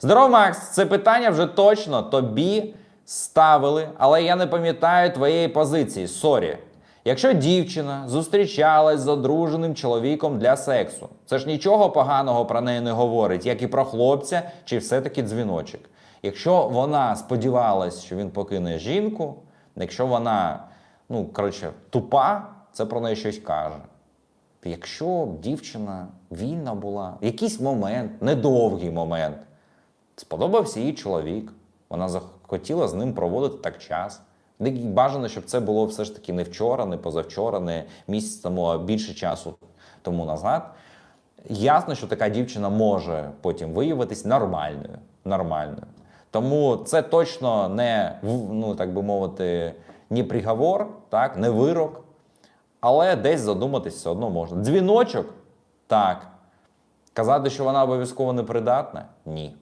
Здорово, Макс! Це питання вже точно тобі ставили, але я не пам'ятаю твоєї позиції. Сорі. Якщо дівчина зустрічалась з одруженим чоловіком для сексу, це ж нічого поганого про неї не говорить, як і про хлопця, чи все-таки дзвіночок. Якщо вона сподівалась, що він покине жінку, якщо вона, ну коротше, тупа, це про неї щось каже. Якщо дівчина вільна була, в якийсь момент, недовгий момент, сподобався їй чоловік, вона захотіла з ним проводити так час. Бажано, щоб це було все ж таки не вчора, не позавчора, не місяць тому, а більше часу тому назад. Ясно, що така дівчина може потім виявитись нормальною. нормальною. Тому це точно не, ну, так би мовити, не приговор, так, не вирок, але десь задуматись все одно можна. Дзвіночок так. Казати, що вона обов'язково непридатна? Ні.